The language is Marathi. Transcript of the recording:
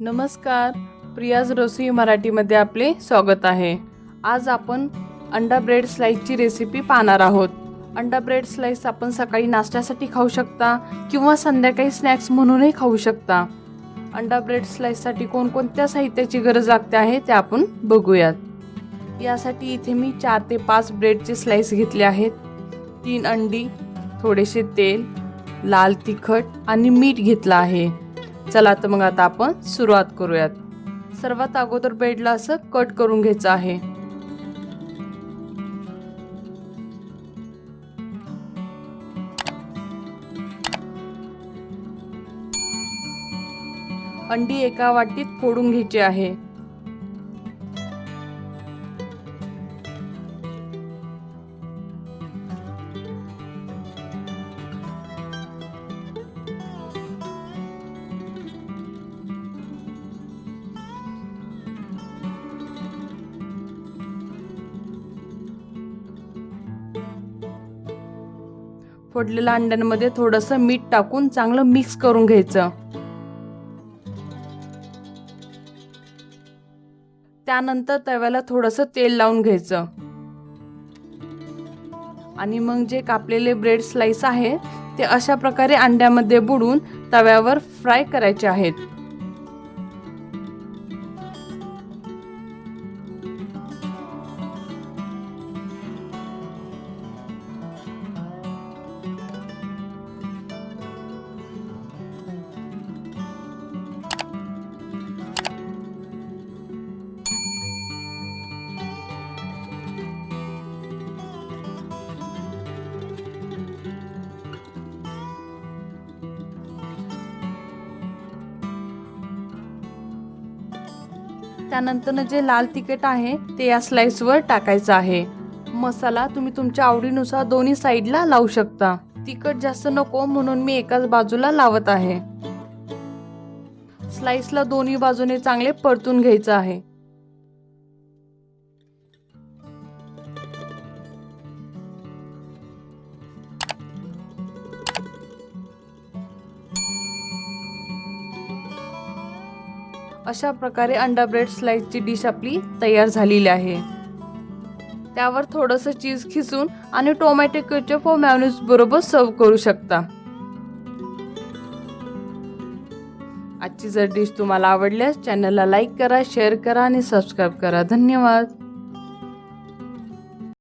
नमस्कार प्रियाज रसोई मराठीमध्ये आपले स्वागत आहे. आज आपण अंडा ब्रेड स्लाईसची रेसिपी पाहणार आहोत. अंडा ब्रेड स्लाईस आपण सकाळी नाश्त्यासाठी खाऊ शकता किंवा संध्याकाळी स्नॅक्स म्हणूनही खाऊ शकता. अंडा ब्रेड स्लाईससाठी कोणकोणत्या साहित्याची गरज लागते आहे ते आपण बघूयात. यासाठी इथे मी चार ते पाच ब्रेडचे स्लाईस घेतले आहेत. तीन अंडी थोडेसे तेल लाल तिखट आणि मीठ घेतलं आहे. चला तर मग आता आपण सुरुवात करूयात. सर्वात अगोदर ब्रेडला असं कट करून घ्यायचं आहे. अंडी एका वाटीत फोडून घ्यायची आहे. फोडलेल्या अंड्यांमध्ये थोडंसं मीठ टाकून चांगलं मिक्स करून घ्यायचं. त्यानंतर तव्याला थोडंसं तेल लावून घ्यायचं. आणि मग जे कापलेले ब्रेड स्लाइस आहे ते अशा प्रकारे अंड्यामध्ये बुडून तव्यावर फ्राय करायचे आहेत. त्यानंतर जे लाल तिखट आहे ते या स्लाइसवर टाकायचं आहे. मसाला तुम्ही तुमच्या आवडीनुसार दोन्ही साईडला लावू शकता. तिखट जास्त नको म्हणून मी एकाच बाजूला लावत आहे. स्लाइसला दोन्ही बाजूने चांगले परतून घ्यायचं आहे. अशा प्रकारे अंडा ब्रेड स्लाईसची डिश आपली तयार झालेली आहे. त्यावर थोडंसं चीज खिसून आणि टोमॅटो केचप व मॅन्यूज बरोबर सर्व करू शकता. आजची जर डिश तुम्हाला आवडल्यास चॅनलला लाईक करा शेअर करा आणि सबस्क्राईब करा. धन्यवाद.